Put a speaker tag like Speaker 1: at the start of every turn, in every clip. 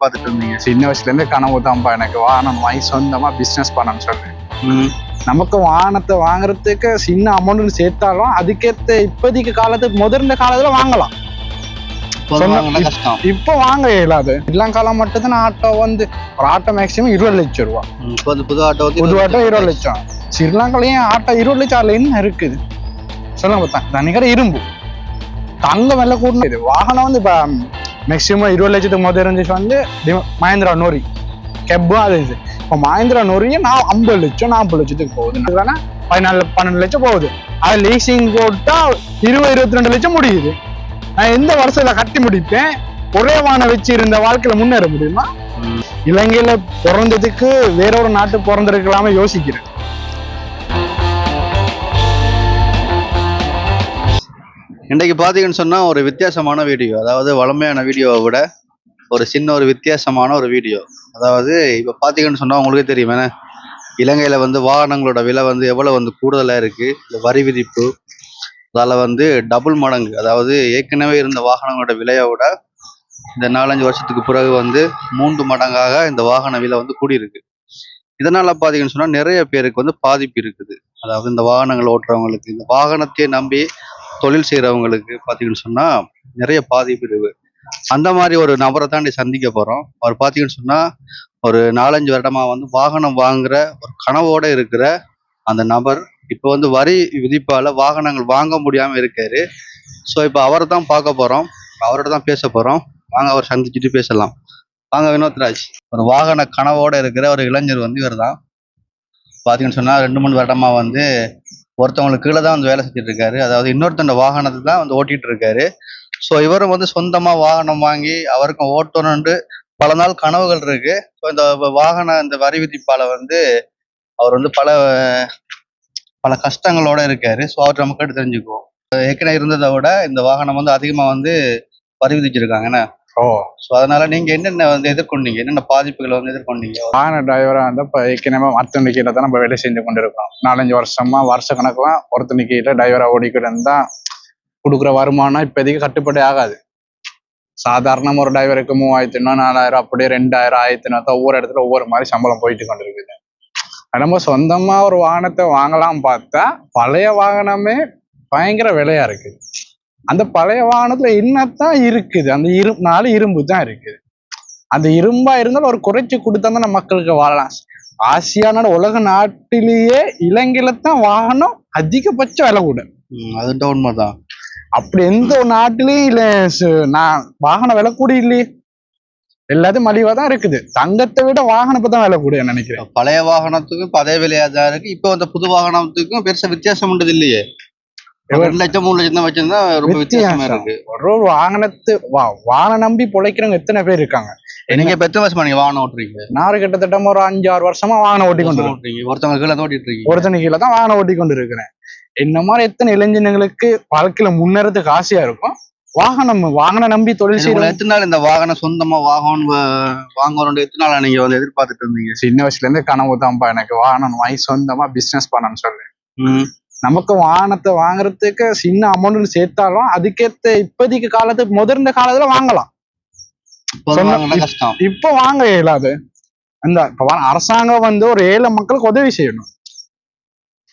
Speaker 1: பார்த்துட்டு இருந்தீங்க.
Speaker 2: சின்ன வயசுல இருந்து கனவு தான்ப்பா எனக்கு. வாகனம் வாங்கி சொந்தமா பிசினஸ் பண்ணணும்னு சொல்றேன்.
Speaker 1: ம்.
Speaker 2: நமக்கு வாகனத்தை வாங்குறதுக்கு சின்ன அமௌண்ட் சேர்த்தாலும் அதுக்கேத்த இப்போதைக்கு காலத்துக்கு முதர்ந்த காலத்துல வாங்கலாம். இப்போ வாங்க இயலாது. இளங்காலம் மட்டும் தான் ஆட்டோ வந்து ஒரு ஆட்டோ மேக்ஸிமம் இருபது லட்சம் ரூபா.
Speaker 1: புது ஆட்டோ
Speaker 2: புது ஆட்டோ இருபது லட்சம். ஸ்ரீலங்காலையும் ஆட்டோ இருபது லட்சம் அதுல என்ன இருக்குது? சொல்லுங்க பார்த்தா. தனிக்கடை இரும்பு. தங்க விலை கூடணும் இது வாகனம் வந்து இருபது லட்சத்துக்கு முதல் இருந்துச்சு வந்து மஹேந்திரா நோரி. கெப்பும் அது இது. இப்போ மஹேந்திரா நோரியே நான் ஐம்பது லட்சம் நாற்பது லட்சத்துக்கு போகுது. அதுதானே பதினாலு பன்னெண்டு லட்சம் போகுது. அது லீசிங் போட்டா இருபது இருபத்தி ரெண்டு லட்சம் முடியுது. நான் எந்த வருஷத்துல கட்டி முடிப்பேன்? ஒரே வானம் வச்சு இருந்த வாழ்க்கையில முன்னேற முடியுமா. இலங்கையில பிறந்ததுக்கு வேற ஒரு நாட்டு பிறந்திருக்கலாம யோசிக்கிறேன்.
Speaker 1: இன்றைக்கு பார்த்தீங்கன்னு சொன்னா ஒரு வித்தியாசமான வீடியோ. அதாவது வளமையான வீடியோவை விட ஒரு சின்ன ஒரு வித்தியாசமான ஒரு வீடியோ. அதாவது இப்போ பார்த்தீங்கன்னு சொன்னா உங்களுக்கே தெரியும் என்ன இலங்கையில வந்து வாகனங்களோட விலை வந்து எவ்வளவு வந்து கூடுதலா இருக்கு? இந்த வரி விதிப்பு அதால வந்து டபுள் மடங்கு. அதாவது ஏற்கனவே இருந்த வாகனங்களோட விலையை விட இந்த நாலஞ்சு வருஷத்துக்கு பிறகு வந்து மூன்று மடங்காக இந்த வாகன விலை வந்து கூடியிருக்கு. இதனால பார்த்தீங்கன்னு சொன்னா நிறைய பேருக்கு வந்து பாதிப்பு இருக்குது. அதாவது இந்த வாகனங்கள் ஓட்டுறவங்களுக்கு இந்த வாகனத்தையே நம்பி தொழில் செய்கிறவங்களுக்கு பார்த்தீங்கன்னு சொன்னால் நிறைய பாதிப்பு இருக்குது அந்த மாதிரி ஒரு நபரை தாண்டி சந்திக்க போகிறோம் அவர் பார்த்தீங்கன்னு சொன்னால் ஒரு நாலஞ்சு வருடமாக வந்து வாகனம் வாங்குற ஒரு கனவோடு இருக்கிற அந்த நபர் இப்போ வந்து வரி விதிப்பால் வாகனங்கள் வாங்க முடியாமல் இருக்காரு. ஸோ இப்போ அவரை தான் பார்க்க போகிறோம் அவரோட தான் பேச போகிறோம் வாங்க அவர் சந்திச்சுட்டு பேசலாம். வாங்க வினோத்ராஜ். ஒரு வாகன கனவோடு இருக்கிற ஒரு இளைஞர் வந்து இவர் தான் பார்த்தீங்கன்னு சொன்னால் ரெண்டு மூணு வருடமாக வந்து ஒருத்தவங்களுக்கு கீழே தான் வந்து வேலை செஞ்சுட்டு இருக்காரு. அதாவது இன்னொருத்தண்ட வாகனத்தை தான் வந்து ஓட்டிட்டு இருக்காரு. ஸோ இவரும் வந்து சொந்தமா வாகனம் வாங்கி அவருக்கும் ஓட்டணும்னு பல நாள் கனவுகள் இருக்கு. ஸோ இந்த வாகன இந்த வரி விதிப்பால வந்து அவர் வந்து பல பல கஷ்டங்களோட இருக்காரு. ஸோ அவர் நமக்கு கேட்டு தெரிஞ்சுக்குவோம். ஏற்கனவே இருந்ததை விட இந்த வாகனம் வந்து அதிகமா வந்து வரி விதிச்சிருக்காங்க. என்ன?
Speaker 2: ஓ.
Speaker 1: ஸோ அதனால நீங்க என்னென்ன வந்து எதிர்கொண்டீங்க? என்னென்ன பாதிப்புகளை வந்து எதிர்கொண்டீங்க?
Speaker 2: வாகன டிரைவரா வந்து இப்போ ஏற்கனவே மருத்துவ கீழே தான் நம்ம வேலை செஞ்சு கொண்டு இருக்கோம் நாலஞ்சு வருஷமா வருஷ கணக்குலாம் ஒருத்தனு கீழே டிரைவரா ஓடிக்கிட்டு இருந்தா கொடுக்குற வருமானம் இப்போதைக்கு கட்டுப்படி ஆகாது. சாதாரண ஒரு டிரைவருக்கு மூவாயிரத்தி ஐநூறு நாலாயிரம் அப்படியே ரெண்டாயிரம் ஆயிரத்தி ஐநூறு ஒவ்வொரு இடத்துல ஒவ்வொரு மாதிரி சம்பளம் போயிட்டு கொண்டு இருக்குது நம்ம சொந்தமா ஒரு வாகனத்தை வாங்கலாம் பார்த்தா பழைய வாகனமே பயங்கர விலையா இருக்குது அந்த பழைய வாகனத்துல என்னத்தான் இருக்குது. அந்த இரு நாலு இரும்பு தான் இருக்குது. அந்த இரும்பா இருந்தாலும் ஒரு குறைச்சி கொடுத்தா தான் நம்ம மக்களுக்கு வாழலாம். ஆசியான உலக நாட்டிலேயே இலங்கையில தான் வாகனம் அதிகபட்ச விலை கூட.
Speaker 1: ம், அதுதான் உண்மைதான்.
Speaker 2: அப்படி எந்த ஒரு நாட்டிலையும் இல்ல நான் வாகன விலை கூட இல்லையே. எல்லாத்தையும் மலிவா தான் இருக்குது. தங்கத்தை விட வாகனத்தை தான் விலை கூட நினைக்கிறேன்.
Speaker 1: பழைய வாகனத்துக்கும் அதே விலையா தான் இருக்கு. இப்போ அந்த புது வாகனத்துக்கும் பெருசா வித்தியாசம் உண்டது இல்லையே. ரெண்டு லட்சம் மூணு லட்சம் தான் வச்சிருந்தா ரொம்ப வித்தியாசமா. இருக்கு.
Speaker 2: ஒரு வாகனத்து வா வாகனம் நம்பி பிழைக்கிறவங்க எத்தனை பேர் இருக்காங்க?
Speaker 1: நீங்க இப்ப எத்தனை வருஷமா நீங்க வாகனம் ஓட்டுறீங்க?
Speaker 2: நான் கிட்டத்தட்ட ஒரு அஞ்சு ஆறு வருஷமா வாகனம் ஓட்டி கொண்டு.
Speaker 1: ஓட்டுறீங்க. ஒருத்தவங்க கீழே தான் ஓட்டிட்டு இருக்கீங்க.
Speaker 2: ஒருத்தனை கீழே தான் வாகனம் ஓட்டி கொண்டு இருக்கிறேன் என்ன மாதிரி எத்தனை இளைஞர்களுக்கு வாழ்க்கையில முன்னேறதுக்கு ஆசையா இருக்கும் வாகனம் வாகனம் நம்பி தொழில் செய்யற
Speaker 1: எத்தனை நாள் இந்த வாகனம் சொந்தமா வாகனம் வா- வாங்கணும்னு எத்தனை நாளா நீங்க வந்து எதிர்பார்த்துட்டு இருந்தீங்க?
Speaker 2: சின்ன வயசுல இருந்து கனவு தான்ப்பா எனக்கு வாகனம் வாங்கி சொந்தமா பிசினஸ் பண்ணணும்னு சொல்லி. நமக்கு வாகனத்தை வாங்குறதுக்கு சின்ன அமௌண்ட் சேர்த்தாலும் அதுக்கேத்த இப்போதைக்கு காலத்துக்கு முதர்ந்த காலத்துல வாங்கலாம்.
Speaker 1: இப்ப
Speaker 2: வாங்க இயலாது. வா- அரசாங்கம் வந்து ஒரு ஏழை மக்களுக்கு உதவி செய்யணும்.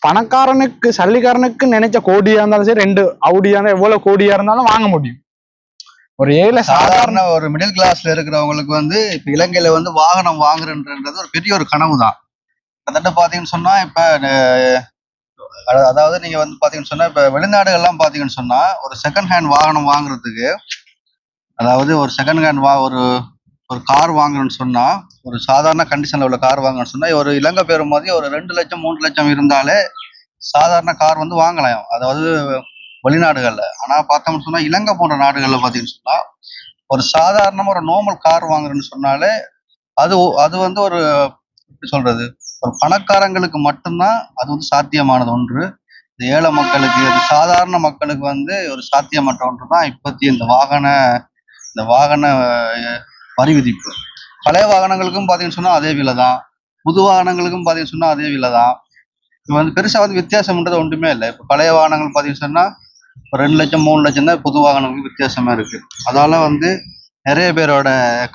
Speaker 2: பணக்காரனுக்கு சல்லிக்காரனுக்கு நினைச்ச கோடியா இருந்தாலும் சரி ரெண்டு அவுடியா எவ்வளவு கோடியா இருந்தாலும் வாங்க முடியும். ஒரு ஏழை சாதாரண
Speaker 1: ஒரு மிடில் கிளாஸ்ல இருக்கிறவங்களுக்கு வந்து இப்ப இலங்கையில வந்து வாகனம் வாங்குறன்றது ஒரு பெரிய ஒரு கனவு தான் கிட்டத்தட்ட பாத்தீங்கன்னு சொன்னா இப்ப அதாவது நீங்க வந்து பாத்தீங்கன்னு சொன்னா இப்ப வெளிநாடுகள்லாம் பாத்தீங்கன்னு சொன்னா ஒரு செகண்ட் ஹேண்ட் வாகனம் வாங்குறதுக்கு அதாவது ஒரு செகண்ட் ஹேண்ட் வா ஒரு ஒரு கார் வாங்கணும்னு சொன்னா ஒரு சாதாரண கண்டிஷன்ல உள்ள கார் வாங்கணும்னு சொன்னா ஒரு இலங்கை பேரும் மாதிரி ஒரு ரெண்டு லட்சம் மூணு லட்சம் இருந்தாலே சாதாரண கார் வந்து வாங்கலாம். அதாவது வெளிநாடுகள்ல. ஆனா பார்த்தோம்னு சொன்னா இலங்கை போன்ற நாடுகள்ல பாத்தீங்கன்னு சொன்னா ஒரு சாதாரணமா ஒரு நார்மல் கார் வாங்குறேன்னு சொன்னாலே அது ஒ- அது வந்து ஒரு எப்படி சொல்றது? ஒரு பணக்காரங்களுக்கு மட்டும்தான் அது வந்து சாத்தியமானது ஒன்று. இந்த ஏழை மக்களுக்கு இது சாதாரண மக்களுக்கு வந்து ஒரு சாத்தியமற்ற ஒன்று தான் இப்பத்தி இந்த வாகன இந்த வாகன வரி விதிப்பு. பழைய வாகனங்களுக்கும் பார்த்தீங்கன்னு சொன்னா அதே விலை தான் புது வாகனங்களுக்கும் பார்த்தீங்கன்னு சொன்னா அதே விலை தான் இப்போ வந்து பெருசா வந்து வித்தியாசம்ன்றது ஒன்றுமே இல்லை. இப்போ பழைய வாகனங்கள் பார்த்தீங்கன்னு சொன்னா ஒரு ரெண்டு லட்சம் மூணு லட்சம் தான் புது வாகனங்களுக்கு வித்தியாசமா இருக்கு. அதால வந்து நிறைய பேரோட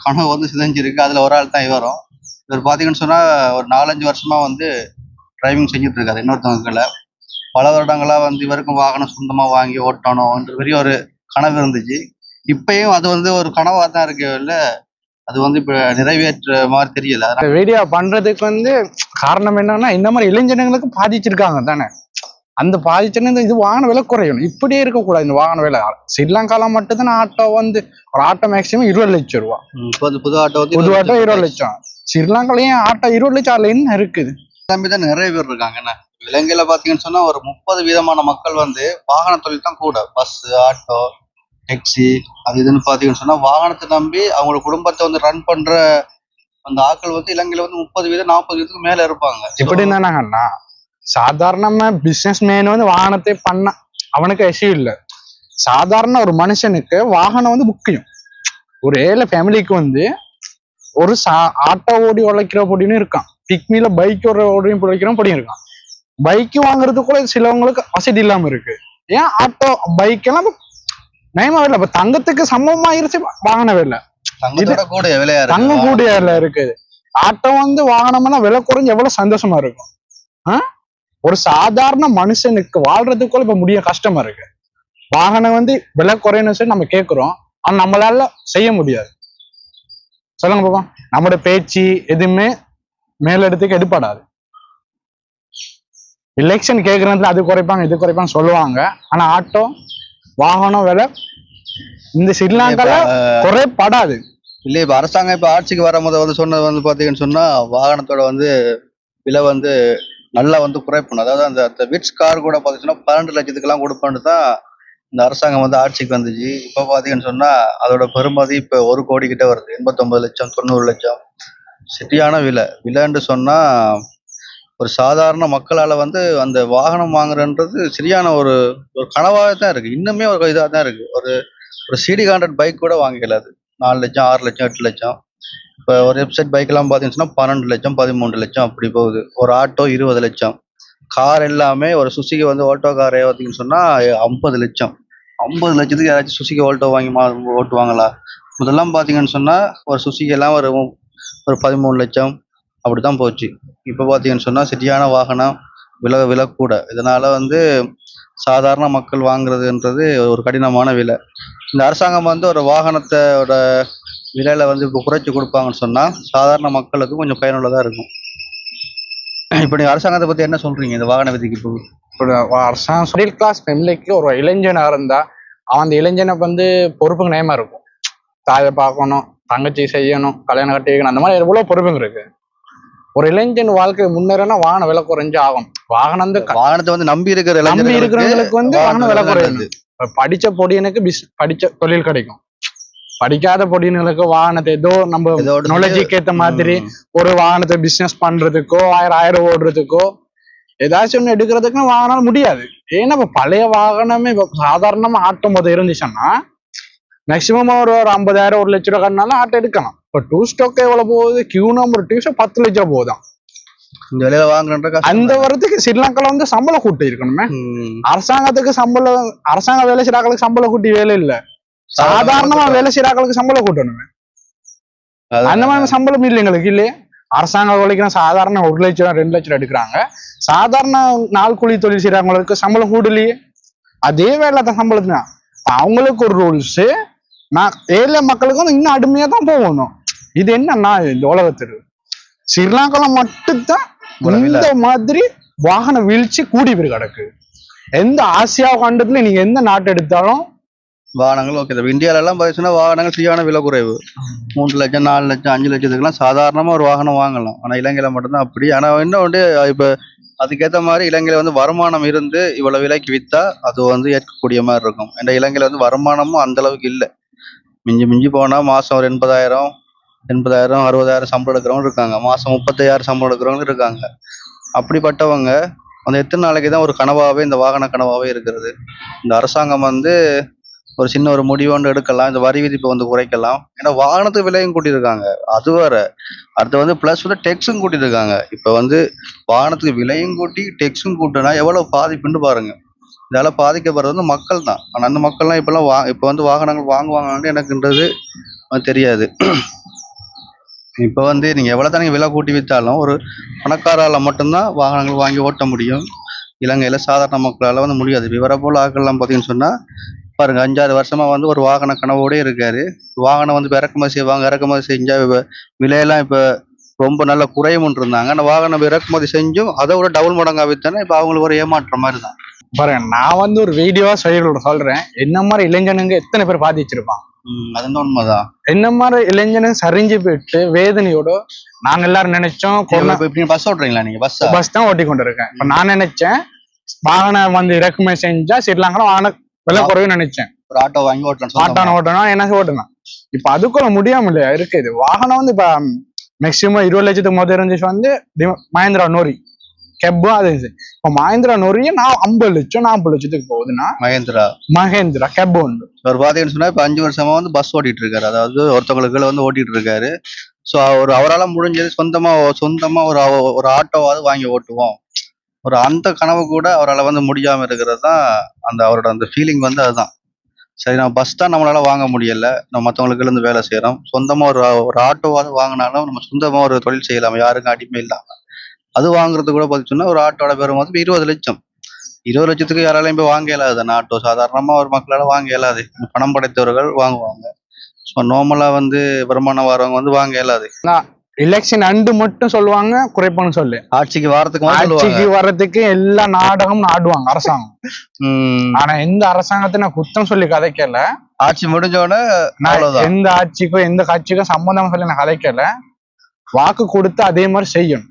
Speaker 1: கனவு வந்து சிதைஞ்சிருக்கு. அதுல ஒரு ஆள் தான் இவரும். இவர் பாத்தீங்கன்னு சொன்னா ஒரு நாலஞ்சு வருஷமா வந்து டிரைவிங் செஞ்சுட்டு இருக்காரு இன்னொருத்தவங்கள பல வருடங்களா வந்து இவருக்கும் வாகனம் சொந்தமா வாங்கி ஓட்டணும்ன்ற பெரிய ஒரு கனவு இருந்துச்சு. இப்பயும் அது வந்து ஒரு கனவா தான் இருக்கு இல்ல அது வந்து இப்ப நிறைவேற்ற மாதிரி தெரியல.
Speaker 2: வீடியோ பண்றதுக்கு வந்து காரணம் என்னன்னா இந்த மாதிரி இளைஞர்களுக்கு பாதிச்சிருக்காங்க தானே. அந்த பாதிச்சுன்னு இந்த இது வாகன விலை குறையணும். இப்படியே இருக்கக்கூடாது இந்த வாகன விலை. ஸ்ரீலங்கால மட்டும்தான் ஆட்டோ வந்து ஒரு ஆட்டோ மேக்சிமம் இருபது லட்சம் ரூபா.
Speaker 1: புது ஆட்டோ வந்து
Speaker 2: புது ஆட்டோ இருபது லட்சம். ஸ்ரீலங்காலயும் ஆட்டோ இருபது என்ன இருக்குது.
Speaker 1: நம்பி தான் நிறைய பேர் இருக்காங்க. என்ன? இலங்கையில பாத்தீங்கன்னு சொன்னா ஒரு முப்பது வீதமான மக்கள் வந்து வாகன தொழில் தான் கூட. பஸ் ஆட்டோ டாக்ஸி அது இதுன்னு பாத்தீங்கன்னு சொன்னா வாகனத்தை நம்பி அவங்களோட குடும்பத்தை வந்து ரன் பண்ற அந்த ஆட்கள் வந்து இலங்கையில வந்து முப்பது வீதம் நாற்பது வீதத்துக்கு மேல இருப்பாங்க.
Speaker 2: இப்படி இருந்தாங்கன்னா சாதாரணமா பிசினஸ் மேன் வந்து வாகனத்தை பண்ண அவனுக்கு விஷயம் இல்லை. சாதாரண ஒரு மனுஷனுக்கு வாகனம் வந்து முக்கியம். ஒரு ஏழை ஃபேமிலிக்கு வந்து ஒரு சா ஆட்டோ ஓடி உழைக்கிற பொடியும் இருக்கான். பிக்னில பைக் ஓடியும் பிழைக்கிற பொடியும் இருக்கான். பைக் வாங்குறது கூட சிலவங்களுக்கு வசதி இல்லாம இருக்கு. ஏன் ஆட்டோ பைக் எல்லாம் இப்ப நயமா இல்லை இப்ப தங்கத்துக்கு சமமா ஆயிருச்சு வாகன விலை
Speaker 1: தங்கத்தோட கூட விலையா இருக்கு.
Speaker 2: தங்கம் கூடியல இருக்குது. ஆட்டோ வந்து வாகனம்னா விலை குறைஞ்சு எவ்வளவு சந்தோஷமா இருக்கும். ஆ? ஒரு சாதாரண மனுஷனுக்கு வாழ்றதுக்குள்ள இப்ப முடிய கஷ்டமா இருக்கு. வாகனம் வந்து விலை குறையணும் சொல்லி நம்ம கேக்குறோம். ஆனா நம்மளால செய்ய முடியாது. சொல்லுங்க பாப்பா நம்மளோட பேச்சு எதுவுமே மேலிடத்துக்கு எடுப்படாது எலெக்ஷன் கேக்குறதுல அது குறைப்பாங்க இது குறைப்பாங்க சொல்லுவாங்க. ஆனா ஆட்டோ வாகனம் விலை இந்த ஸ்ரீலங்கால குறைப்படாது.
Speaker 1: இல்ல இப்ப அரசாங்கம் இப்ப ஆட்சிக்கு வரும்போது வந்து சொன்னது வந்து பாத்தீங்கன்னு சொன்னா வாகனத்தோட வந்து விலை வந்து நல்லா வந்து குறைப்பணும். அதாவது அந்த விட்ஸ் கார் கூட பாத்தீங்கன்னா பன்னெண்டு லட்சத்துக்கெல்லாம் கொடுப்பேன்னு தான் இந்த அரசாங்கம் வந்து ஆட்சிக்கு வந்துச்சு. இப்போ பாத்தீங்கன்னு சொன்னா அதோட பெருமதி இப்போ ஒரு கோடி கிட்ட வருது. எண்பத்தொன்பது லட்சம் தொண்ணூறு லட்சம். சிட்டியான விலை. விலைன்னு சொன்னா ஒரு சாதாரண மக்களால வந்து அந்த வாகனம் வாங்குறன்றது சரியான ஒரு ஒரு கனவாக தான் இருக்கு. இன்னுமே ஒரு இதாக தான் இருக்கு. ஒரு ஒரு சிடி கான்ட்ராக்ட் பைக் கூட வாங்கிக்கல அது. நாலு லட்சம் ஆறு லட்சம் எட்டு லட்சம். இப்போ ஒரு வெப்சைட் பைக்கெல்லாம் பார்த்தீங்கன்னா பன்னெண்டு லட்சம் பதிமூன்று லட்சம் அப்படி போகுது. ஒரு ஆட்டோ இருபது லட்சம். கார் எல்லாமே ஒரு சுசுகி வந்து ஆட்டோ காரே பார்த்தீங்கன்னு சொன்னால் ஐம்பது லட்சம். ஐம்பது லட்சத்துக்கு யாராச்சும் சுசுகி ஓல்டோ வாங்கி மா ஓட்டுவாங்களா? முதல்லாம் பார்த்தீங்கன்னு சொன்னால் ஒரு சுசுகி எல்லாம் ஒரு ஒரு பதிமூணு லட்சம். அப்படி தான் போச்சு. இப்போ பார்த்தீங்கன்னு சொன்னால் சிட்டியான வாகனம் விலை விலை கூட. இதனால வந்து சாதாரண மக்கள் வாங்குறதுன்றது ஒரு கடினமான விலை. இந்த அரசாங்கம் வந்து ஒரு வாகனத்தோட விலையில வந்து இப்போ குறைச்சி கொடுப்பாங்கன்னு சொன்னா சாதாரண மக்களுக்கு கொஞ்சம் பயனுள்ளதா இருக்கும். இப்போ நீங்க அரசாங்கத்தை பத்தி என்ன சொல்றீங்க? இந்த வாகன விதிக்கு இப்போ?
Speaker 2: ஒரு அரசாங்கம் மிடில் கிளாஸ் ஃபேமிலிக்கு ஒரு இளைஞனா இருந்தா அவன் அந்த இளைஞனை வந்து பொறுப்புக்கு நேயமா இருக்கும். தாயை பார்க்கணும் தங்கச்சி செய்யணும் கல்யாணம் கட்டி வைக்கணும் அந்த மாதிரி எவ்வளவு பொறுப்புங்க இருக்கு. ஒரு இளைஞன் வாழ்க்கை முன்னேறனா வாகன விலை குறைஞ்சு ஆகும். வாகனம்
Speaker 1: வாகனத்தை வந்து நம்பி இருக்கிற
Speaker 2: நம்பி இருக்கிறவங்களுக்கு வந்து வாகன விலை. இப்ப படிச்ச பொடியனுக்கு பிஸ் படிச்ச தொழில் கிடைக்கும். படிக்காத பொடியனுக்கு வாகனத்தை ஏதோ நம்ம நாலேஜுக்கு ஏத்த மாதிரி. ஒரு வாகனத்தை பிசினஸ் பண்றதுக்கோ ஆயிரம் ஆயிரம் ஓடுறதுக்கோ ஏதாச்சும் ஒண்ணு எடுக்கிறதுக்கு வாகனம் முடியாது. ஏன்னா இப்ப பழைய வாகனமே இப்ப சாதாரணமா ஆட்டோ மொதல் இருந்துச்சுன்னா மேக்சிமம் ஒரு ஒரு ஐம்பதாயிரம் ஒரு லட்ச ரூபா கட்டினாலும் ஆட்டோ எடுக்கலாம். இப்ப டூ ஸ்டாக் எவ்வளவு போகுது? கியூ நம்பர் டூ ஸ்டாக் பத்து லட்சம் போகுதாம்
Speaker 1: இந்த விலையில கஷ்டம்
Speaker 2: அந்த வரத்துக்கு ஸ்ரீலங்கால வந்து சம்பளம் கூட்டி இருக்கணுமே. அரசாங்கத்துக்கு சம்பளம் அரசாங்க வேலை செய்யறாங்களுக்கு சம்பளம் கூட்டி வேலை இல்ல. சாதாரணமா வேலை செய்யறாங்களுக்கு சம்பளம் கூட்டணுமே. அந்த மாதிரி சம்பளம் இல்லை எங்களுக்கு இல்லையே? அரசாங்க உழைக்கிற சாதாரண ஒரு லட்சம் ரெண்டு லட்சம் எடுக்கிறாங்க. சாதாரண நாள் கூலி தொழில் செய்யறவங்களுக்கு சம்பளம் கூடலையே. அதே வேலை தான் சம்பளம் தான் அவங்களுக்கு ஒரு ரூல்ஸ் நான் ஏழை மக்களுக்கு வந்து இன்னும் அடிமையா தான் போகணும். இது என்னன்னா இந்த உலகத்துக்கு ஸ்ரீலங்கால மட்டும்தான். இந்த மாதிரி வாகன வீழ்ச்சி கூடி கிடக்கு. எந்த ஆசியா கண்டத்துல நீங்க எந்த நாட்டு எடுத்தாலும்
Speaker 1: வாகனங்கள் ஓகே தான் இந்தியாவிலலாம் பார்த்தீங்கன்னா வாகனங்கள் சரியான விலை குறைவு. மூன்று லட்சம் நாலு லட்சம் அஞ்சு லட்சத்துக்குலாம் சாதாரணமாக ஒரு வாகனம் வாங்கலாம். ஆனால் இலங்கையில் மட்டும்தான் அப்படி. ஆனால் இன்னும் வந்து இப்போ அதுக்கேற்ற மாதிரி இலங்கையில் வந்து வருமானம் இருந்து இவ்வளோ விலைக்கு விற்றா அது வந்து ஏற்கக்கூடிய மாதிரி இருக்கும். ஏன்னா இலங்கையில் வந்து வருமானமும் அந்த அளவுக்கு இல்லை. மிஞ்சி மிஞ்சி போனால் மாதம் ஒரு எண்பதாயிரம் எண்பதாயிரம் அறுபதாயிரம் சம்பளம் எடுக்கிறவங்க இருக்காங்க. மாதம் முப்பத்தையாயிரம் சம்பளம் எடுக்கிறவங்க இருக்காங்க. அப்படிப்பட்டவங்க அந்த எத்தனை நாளைக்கு தான் ஒரு கனவாகவே இந்த வாகன கனவாகவே இருக்கிறது? இந்த அரசாங்கம் வந்து ஒரு சின்ன ஒரு முடிவு ஒன்று எடுக்கலாம் இந்த வரி விதிப்பை வந்து குறைக்கலாம். ஏன்னா வாகனத்துக்கு விலையும் கூட்டியிருக்காங்க. அது வேற. அடுத்து வந்து ப்ளஸ் வந்து டெக்ஸும் கூட்டியிருக்காங்க. இப்போ வந்து வாகனத்துக்கு விலையும் கூட்டி டெக்ஸும் கூட்டினா எவ்வளோ பாதிப்புன்னு பாருங்க. இதால பாதிக்கப்படுறது வந்து மக்கள் தான் ஆனால் அந்த மக்கள்லாம் இப்போல்லாம் வா இப்போ வந்து வாகனங்கள் வாங்குவாங்கன்னு எனக்குன்றது தெரியாது. இப்போ வந்து நீங்க எவ்வளவு நீங்கள் விலை கூட்டி வித்தாலும் ஒரு பணக்காரால் மட்டும்தான் வாகனங்கள் வாங்கி ஓட்ட முடியும். இலங்கையில் சாதாரண மக்களால் வந்து முடியாது. விவரப்போல் ஆக்கள்லாம் பார்த்தீங்கன்னு சொன்னால் பாருங்க அஞ்சாறு வருஷமா வந்து ஒரு வாகன கனவோடே இருக்காரு. வாகனம் வந்து இறக்குமதி செய்வாங்க இறக்குமதி செஞ்சா விலையெல்லாம் இப்ப ரொம்ப நல்ல குறையும் இருந்தாங்க. அந்த வாகனம் இறக்குமதி செஞ்சும் அதை விட டபுள் மடங்கா வித்தானே இப்ப அவங்களுக்கு ஒரு ஏமாற்றம் மாதிரி தான்.
Speaker 2: பாருங்க நான் வந்து ஒரு வீடியோவா சொல்லி சொல்றேன். என்ன மாதிரி இளைஞனுங்க எத்தனை பேர் பாதிச்சிருப்பான்?
Speaker 1: அது உண்மைதான்.
Speaker 2: என்ன மாதிரி இளைஞனுங்க சரிஞ்சு போயிட்டு வேதனையோட நாங்க எல்லாரும் நினைச்சோம்
Speaker 1: பஸ் ஓட்டுறீங்களா நீங்க? பஸ்
Speaker 2: பஸ் தான் ஓட்டி கொண்டு இருக்கேன் இப்ப நான் நினைச்சேன் வாகனம் வந்து இறக்குமதி செஞ்சா ஸ்ரீலங்கா வாகன விலை குறையும் நினைச்சேன்.
Speaker 1: ஒரு ஆட்டோ வாங்கி ஓட்டலாம்
Speaker 2: ஆட்டான ஓட்டணும் என்ன ஓட்டணும் இப்ப அதுக்குள்ள முடியாம இல்லையா? இருக்குது வாகனம் வந்து இப்ப மேக்சிமம் இருபது லட்சத்துக்கு முதல் இருந்துச்சு வந்து மஹேந்திரா நோரி. கெப்பும் அது இப்ப மஹேந்திரா நோரியே நான் ஐம்பது லட்சம் நாற்பது லட்சத்துக்கு போகுதுன்னா
Speaker 1: மகேந்திரா
Speaker 2: மஹேந்திரா கெப் உண்டு
Speaker 1: அவர் பாத்தீங்கன்னு சொன்னா இப்ப அஞ்சு வருஷமா வந்து பஸ் ஓட்டிட்டு இருக்காரு அதாவது ஒருத்தவங்களுக்கு வந்து ஓட்டிட்டு இருக்காரு சோ ஒரு அவரால முடிஞ்சது சொந்தமா சொந்தமா ஒரு ஒரு ஆட்டோவாவது வாங்கி ஓட்டுவோம். ஒரு அந்த கனவு கூட அவரால் வந்து முடியாம இருக்கிறது தான் அந்த அவரோட அந்த ஃபீலிங் வந்து அதுதான். சரி நம்ம பஸ் தான் நம்மளால வாங்க முடியல. நம்ம மற்றவங்களுக்கு இருந்து வேலை செய்யறோம் சொந்தமா ஒரு ஒரு ஆட்டோவாவது வாங்கினாலும் நம்ம சொந்தமா ஒரு தொழில் செய்யலாம். யாருக்கும் அடிமை இல்லாமல் அது வாங்குறது கூட பார்த்தீங்கன்னா ஒரு ஆட்டோட பெரும் வந்து இருபது லட்சம். இருபது லட்சத்துக்கு யாராலையும் போய் வாங்க இயலாது. அந்த ஆட்டோ சாதாரணமா ஒரு மக்களால வாங்க இயலாது. பணம் படைத்தவர்கள் வாங்குவாங்க. ஸோ நார்மலாக வந்து வருமானம் வரவங்க வந்து வாங்க இயலாது.
Speaker 2: எலெக்ஷன் அண்டு மட்டும் சொல்லுவாங்க குறைப்பன்னு சொல்லு.
Speaker 1: ஆட்சிக்கு சொல்லுவாங்க.
Speaker 2: ஆட்சிக்கு வர்றதுக்கு எல்லா நாடகமும் ஆடுவாங்க அரசாங்கம். ஆனா எந்த அரசாங்கத்தை நான் குத்தம் சொல்லி கதைக்கல.
Speaker 1: ஆட்சி முடிஞ்ச உடனே
Speaker 2: நான்
Speaker 1: அவ்வளவுதான்.
Speaker 2: எந்த ஆட்சிக்கும் எந்த கட்சிக்கும் சம்பந்தம் சொல்லி நான் கதைக்கல. வாக்கு கொடுத்து அதே மாதிரி செய்யணும்.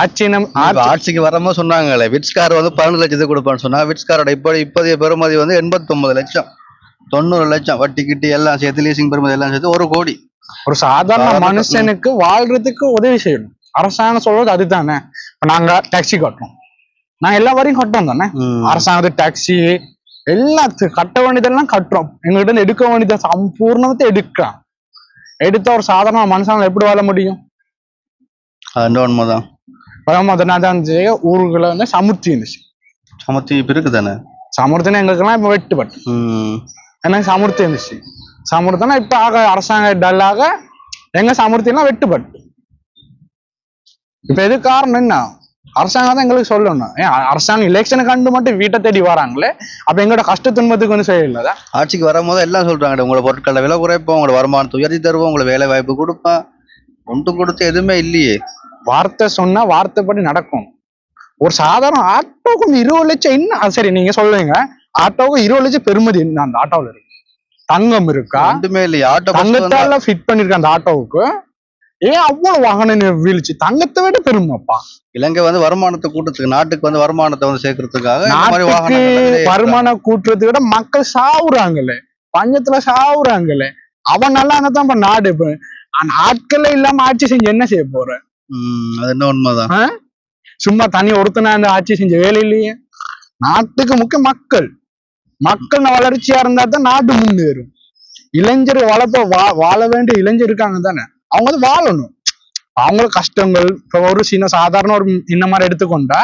Speaker 2: ஆட்சி நம்
Speaker 1: ஆட்சிக்கு வரும்போது சொன்னாங்களே விட்ஸ்கார் வந்து பன்னெண்டு லட்சத்துக்கு கொடுப்பான்னு சொன்னா விட்ஸ்காரோட இப்போ இப்போதைய பெறுமதி வந்து எண்பத்தொன்பது லட்சம் தொண்ணூறு லட்சம் வட்டி கிட்டி எல்லாம் சேர்த்து லீசிங் பெறுமதி எல்லாம் சேர்த்து ஒரு கோடி.
Speaker 2: ஒரு சாதாரண மனுஷனுக்கு வாழ்றதுக்கு உதவி செய்யணும். அரசாங்கம் சொல்றது அதுதானே. இப்ப நாங்க டாக்ஸி கட்டுறோம். நாங்க எல்லா வரையும் கட்டுறோம் தானே. அரசாங்கத்து டாக்ஸி எல்லாத்துக்கும் கட்ட வேண்டியதெல்லாம் கட்டுறோம். எங்ககிட்ட இருந்து எடுக்க வேண்டியதை சம்பூர்ணத்தை எடுக்கலாம். எடுத்த ஒரு சாதாரண மனுஷனால எப்படி வாழ முடியும்?
Speaker 1: அது உண்மைதான்
Speaker 2: ஊருக்குள்ள வந்து சமுர்த்தி இருந்துச்சு.
Speaker 1: சமத்தி இப்ப இருக்குதானே?
Speaker 2: சமுர்த்தினா எங்களுக்கெல்லாம் இப்ப வெட்டுப்பட்டு எனக்கு சமுர்த்தி இருந்துச்சு. சமுர்த்தனா இப்ப ஆக அரசாங்கம் டல்லாக எங்க சமுர்த்திலாம் வெட்டுப்பட்டு. இப்ப எது காரணம் என்ன? அரசாங்கம் தான் எங்களுக்கு சொல்லணும். ஏன் அரசாங்கம் எலெக்ஷனை கண்டு மட்டும் வீட்டை தேடி வராங்களே? அப்ப எங்களோட கஷ்ட துன்பத்துக்கு வந்து செய்யலதா
Speaker 1: ஆட்சிக்கு வரும்போது எல்லாம் சொல்றாங்க உங்களோட பொருட்கள விலை குறைப்போம் உங்களோட வருமானத்தை உயர்த்தி தருவோம் உங்களை வேலை வாய்ப்பு கொடுப்பேன் ஒன்று கொடுத்து எதுவுமே இல்லையே.
Speaker 2: வார்த்தை சொன்னா வார்த்தைப்படி நடக்கும். ஒரு சாதாரண ஆட்டோவுக்கு இருபது லட்சம் என்ன சரி நீங்க சொல்லுவீங்க ஆட்டோவுக்கு இருபது லட்சம் பெருமதி என்ன அந்த ஆட்டோவில் இருக்கு? தங்கம் இருக்கா?
Speaker 1: ஒன்றுமே இல்லையே. ஆட்டோ
Speaker 2: தங்கத்தால ஃபிட் பண்ணிருக்க அந்த ஆட்டோவுக்கு. ஏன் அவ்வளவு வாகனம் வீழ்ச்சி? தங்கத்தை விட பெருமைப்பா
Speaker 1: இலங்கை வந்து வருமானத்தை கூட்டத்துக்கு நாட்டுக்கு வந்து வருமானத்தை வந்து சேர்க்கறதுக்காக
Speaker 2: நாட்டுக்கு வருமானம் கூட்டுறதை விட மக்கள் சாவுறாங்களே. பஞ்சத்துல சாவுறாங்களே. அவன் நல்லா தான் இப்ப நாடு இப்ப ஆட்களே இல்லாம ஆட்சி செஞ்சு என்ன செய்ய போற?
Speaker 1: அது என்ன உண்மைதான்.
Speaker 2: சும்மா தனி ஒருத்தனா அந்த ஆட்சி செஞ்ச வேலை இல்லையே. நாட்டுக்கு முக்கிய மக்கள். மக்கள் வளர்ச்சியா இருந்தா தான் நாடு முன்னேறும். இளைஞர் வளர்ப்ப வா வாழ வேண்டிய இளைஞர் இருக்காங்க தானே? அவங்க வந்து வாழணும். அவங்களுக்கு கஷ்டங்கள் இப்ப ஒரு சின்ன சாதாரண ஒரு இந்த மாதிரி எடுத்துக்கொண்டா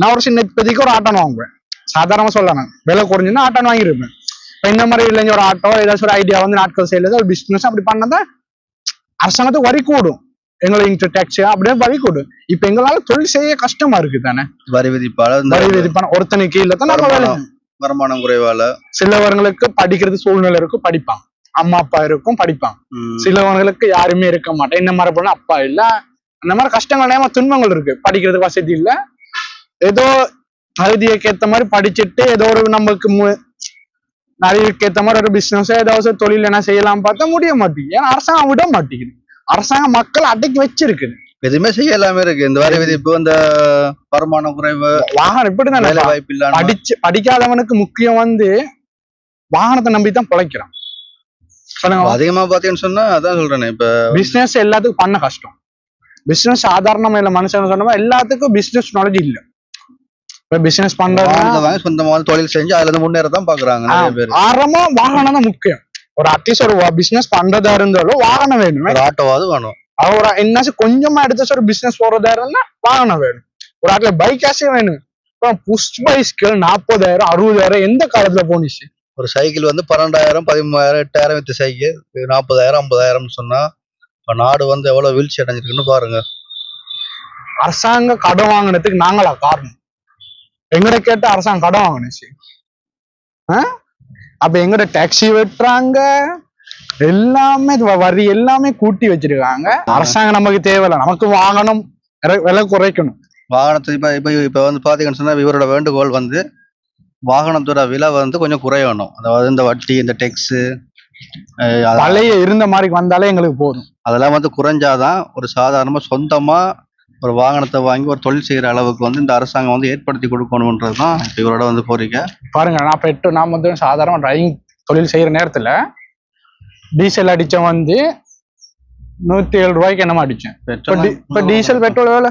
Speaker 2: நான் ஒரு சின்ன இப்போதைக்கு ஒரு ஆட்டம் வாங்குவேன். சாதாரணமா சொல்லலாம். விலை குறைஞ்சுன்னா ஆட்டம் வாங்கியிருப்பேன் இப்ப இந்த மாதிரி இளைஞர் ஒரு ஆட்டோ ஏதாச்சும் ஒரு ஐடியா வந்து நாட்கள் செய்யறது ஒரு பிசினஸ் அப்படி பண்ணதா அரசாங்கத்துக்கு வரி கூடும். எங்களை இன்டர் டேக்ஸ் அப்படியே வரி கூடும். இப்ப எங்களால தொழில் செய்ய கஷ்டமா இருக்கு தானே?
Speaker 1: வரி விதிப்பால இந்த
Speaker 2: வரி விதிப்பான ஒருத்தனுக்கு கீழே தான் நம்ம
Speaker 1: வருமானம் குறைவால?
Speaker 2: சிலவர்களுக்கு படிக்கிறது சூழ்நிலை இருக்கும் படிப்பான் அம்மா அப்பா இருக்கும் படிப்பான்
Speaker 1: ம்,
Speaker 2: சிலவர்களுக்கு யாருமே இருக்க மாட்டேன். இந்த மாதிரி பண்ண அப்பா இல்ல. அந்த மாதிரி கஷ்டங்கள் நேரமா துன்பங்கள் இருக்கு. படிக்கிறதுக்கு வசதி இல்ல. ஏதோ தகுதிக்கு ஏத்த மாதிரி படிச்சுட்டு ஏதோ ஒரு நமக்கு நிறையக்கு ஏத்த மாதிரி ஒரு பிசினஸ் ஏதாவது தொழில் என்ன செய்யலாம் பார்த்தா முடிய மாட்டேங்குது. ஏன்னா அரசாங்கம் விட மாட்டேங்குது. அரசாங்கம் மக்கள் அடக்கி வச்சிருக்குது.
Speaker 1: எதுவுமே செய்யலாமே இருக்கு. இந்த வரி விதிப்பு இந்த வருமானம் குறைவு
Speaker 2: வாகனம் இப்படிதான்
Speaker 1: வேலை வாய்ப்பு இல்லாம.
Speaker 2: படிச்சு படிக்காதவனுக்கு முக்கியம் வந்து வாகனத்தை நம்பி தான் பிழைக்கிறான்
Speaker 1: அதிகமா பாத்தீங்கன்னு சொன்னா அதான் சொல்றேனே இப்ப
Speaker 2: பிசினஸ் எல்லாத்துக்கும் பண்ண கஷ்டம். பிசினஸ் சாதாரணமா இல்ல மனுஷன் சொன்னமா எல்லாத்துக்கும் பிசினஸ் நாலேஜ் இல்ல. இப்ப பிசினஸ் பண்றதுன்னா
Speaker 1: வாகனத்தை வாங்கி சொந்தமா தொழில் செஞ்சு அதுல இருந்து முன்னேற தான் பாக்குறாங்க
Speaker 2: ஆரம்பமா வாகனம் தான் முக்கியம். ஒரு அட்லீஸ்ட் ஒரு பிசினஸ் பண்றதா இருந்தாலும் வாகனம் வேணும்.
Speaker 1: ஆட்டோவாவது வேணும்.
Speaker 2: அவர் என்னாச்சும் கொஞ்சமா எடுத்து ஒரு பிசினஸ் போறதா இருந்தா வாகனம் வேணும். ஒரு ஆட்ல பைக் ஆசே வேணும் இப்போ புஷ் பைஸ்க்கு நாற்பதாயிரம் அறுபதாயிரம் எந்த காலத்துல போனிச்சு?
Speaker 1: ஒரு சைக்கிள் வந்து பன்னெண்டாயிரம் பதிமூவாயிரம் எட்டாயிரம் வித்த சைக்கிள் நாற்பதாயிரம் ஐம்பதாயிரம்னு சொன்னா இப்ப நாடு வந்து எவ்வளவு வீழ்ச்சி அடைஞ்சிருக்குன்னு பாருங்க.
Speaker 2: அரசாங்க கடன் வாங்கினதுக்கு நாங்களா காரணம்? எங்கட கேட்டு அரசாங்கம் கடன் வாங்கினுச்சு? அப்ப எங்கட டாக்ஸி வெட்டுறாங்க? எல்லாமே வரி எல்லாமே கூட்டி வச்சிருக்காங்க. அரசாங்கம் நமக்கு தேவையில்ல. நமக்கு வாங்கணும். விலை- விலை குறைக்கணும்.
Speaker 1: வாகனத்தை இப்ப இப்ப இப்ப வந்து பாத்தீங்கன்னு சொன்னா இவரோட வேண்டுகோள் வந்து வாகனத்தோட விலை வந்து கொஞ்சம் குறையணும். அதாவது இந்த வட்டி இந்த டெக்ஸ்
Speaker 2: பழைய இருந்த மாதிரி வந்தாலே எங்களுக்கு போதும்.
Speaker 1: அதெல்லாம் வந்து குறைஞ்சாதான் ஒரு சாதாரணமா சொந்தமா ஒரு வாகனத்தை வாங்கி ஒரு தொழில் செய்யற அளவுக்கு வந்து இந்த அரசாங்கம் வந்து ஏற்படுத்தி கொடுக்கணுன்றது தான் இப்ப இவரோட வந்து கோரிக்கை.
Speaker 2: பாருங்க நான் பெட்ரோல் நான் வந்து சாதாரண டிரைவிங் தொழில் செய்யற நேரத்துல டீசல் அடிச்சவன் வந்து நூத்தி ஏழு ரூபாய்க்கு என்னமா அடிச்சேன். இப்ப
Speaker 1: பெட்ரோல்
Speaker 2: டி- இப்ப டீசல் பெட்ரோல் வேலை?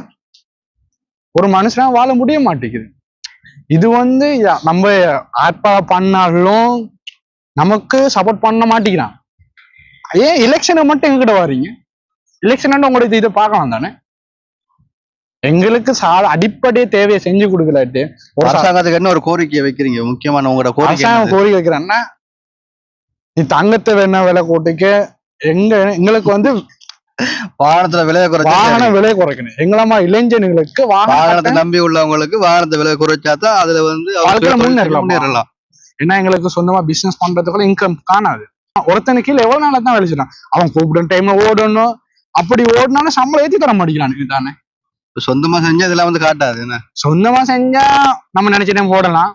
Speaker 2: ஒரு மனுஷனா வாழ முடிய மாட்டேங்குது. இது வந்து நம்ம ஆப்பா பண்ணாலும் நமக்கு சப்போர்ட் பண்ண மாட்டேங்கிறான். ஏன் எலெக்ஷனுக்கு மட்டும் எங்ககிட்ட வாரீங்க? எலெக்ஷன் உங்களுக்கு இதை பார்க்கலாம் தானே எங்களுக்கு சா அடிப்படை தேவையை செஞ்சு கொடுக்கலாட்டு
Speaker 1: அரசாங்கத்துக்கு என்ன ஒரு கோரிக்கையை வைக்கிறீங்க? முக்கியமான உங்களோட கோரிக்கை?
Speaker 2: கோரிக்கை வைக்கிறேன்னா நீ தங்கத்தை வேணா விலை கூட்டிக்க. எங்க எங்களுக்கு வந்து
Speaker 1: வாகனத்துல விலையை குறைச்சா
Speaker 2: வாகன விலை குறைக்கணும். எங்களமா இளைஞர்களுக்கு வாகன
Speaker 1: வாகனத்தை நம்பி உள்ளவங்களுக்கு வாகனத்தை விலை குறைச்சாதான் அதுல வந்து
Speaker 2: முன்னேறலாம்.
Speaker 1: முன்னேறலாம்.
Speaker 2: ஏன்னா எங்களுக்கு சொந்தமா பிசினஸ் பண்றதுக்குள்ள இன்கம் காணாது. ஒருத்தனுக்கு கீழே எவ்வளவு நாளா தான் வேலை அவன் கூப்பிடும் டைம்ல ஓடணும். அப்படி ஓடினாலும் சம்பளம் ஏத்தி தர மாட்டேங்கிறான். தானே
Speaker 1: சொந்தமா செஞ்சா இதெல்லாம் வந்து காட்டாது என்ன?
Speaker 2: சொந்தமா செஞ்சா நம்ம நினைச்ச டைம் ஓடலாம்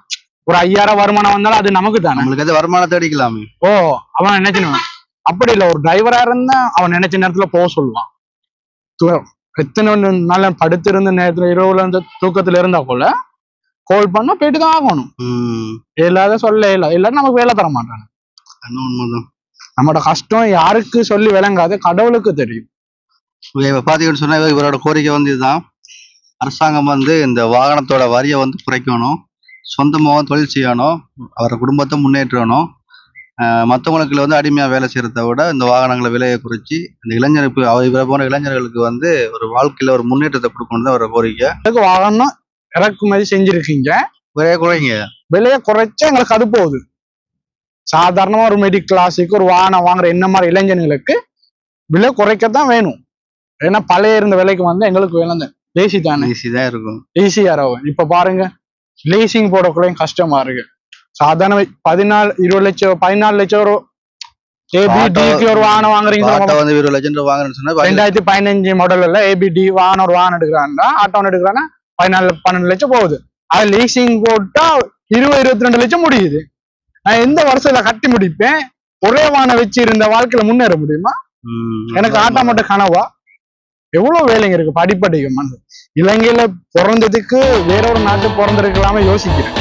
Speaker 2: ஒரு ஐயாயிரம் வருமானம் வந்தாலும் அது நமக்கு தானே
Speaker 1: நம்மளுக்கு அது வருமானத்தை அடிக்கலாமே.
Speaker 2: ஓ அவன் நினைச்சிடுவான் அப்படி இல்ல ஒரு டிரைவரா இருந்தா அவன் நினைச்ச நேரத்துல போக சொல்லுவான். எத்தனை நாள் படுத்திருந்த நேரத்துல இரவுல இருந்து தூக்கத்துல இருந்தா கூட கால் பண்ணா போயிட்டு தான் ஆகணும் இல்லாத சொல்ல இல்ல. இல்லாட்டி நமக்கு வேலை தர மாட்டாங்க. நம்மளோட கஷ்டம் யாருக்கு சொல்லி விளங்காது கடவுளுக்கு தெரியும்.
Speaker 1: இப்ப பாத்தீங்கன்னு சொன்னா இவ- இவரோட கோரிக்கை வந்து இதுதான். அரசாங்கம் வந்து இந்த வாகனத்தோட வரியை வந்து குறைக்கணும். சொந்தமாகவும் தொழில் செய்யணும். அவரோட குடும்பத்தை முன்னேற்றணும். ஆஹ் மத்தவங்களுக்கு வந்து அடிமையா வேலை செய்யறத விட இந்த வாகனங்களை விலையை குறைச்சி இந்த இளைஞர் இப்ப அவ- இவரை போன்ற இளைஞர்களுக்கு வந்து ஒரு வாழ்க்கையில ஒரு முன்னேற்றத்தை கொடுக்கணும் தான் அவரோட கோரிக்கை.
Speaker 2: வாகனம் இறக்குமதி செஞ்சிருக்கீங்க?
Speaker 1: விலையை குறைங்க.
Speaker 2: விலையை குறைச்சா எங்களுக்கு அது போகுது. சாதாரணமா ஒரு மெடிக் கிளாஸுக்கு ஒரு வாகனம் வாங்குற என்ன மாதிரி இளைஞர்களுக்கு விலை குறைக்கத்தான் வேணும். ஏன்னா பழைய இருந்த விலைக்கு வந்து எங்களுக்கு வேணும் லேசி தானே?
Speaker 1: ஈஸி தான் இருக்கும்.
Speaker 2: ஈஸியா இருக்கும் இப்ப பாருங்க. லீசிங் போடக்குள்ளையும் கஷ்டமா இருக்கு. சாதாரண பதினாலு இருபது லட்சம் பதினாலு லட்சம் ஒரு ஏபிடிக்கு ஒரு வாகனம் வாங்குறீங்க
Speaker 1: வந்து இருபது லட்சம் வாங்குறேன்னு சொன்னா
Speaker 2: ரெண்டாயிரத்தி பதினஞ்சு மாடல்ல ஏபிடி வாகனம் ஒரு வாகனம் எடுக்கிறான்னா ஆட்டோ ஒன்று எடுக்கிறான்னா பதினாலு பன்னெண்டு லட்சம் போகுது. அது லீசிங் போட்டா இருபது இருபத்தி ரெண்டு லட்சம் முடியுது. நான் எந்த வருஷத்துல கட்டி முடிப்பேன்? ஒரே வாகனம் வச்சு இருந்த வாழ்க்கையில முன்னேற முடியுமா? எனக்கு ஆட்டோ மட்டும் கனவா? எவ்வளவு வேலைங்க இருக்கு? படிப்படிக்கு மனசு இலங்கையில பிறந்ததுக்கு வேற ஒரு நாட்டு பிறந்திருக்கலாம யோசிக்கிறேன்.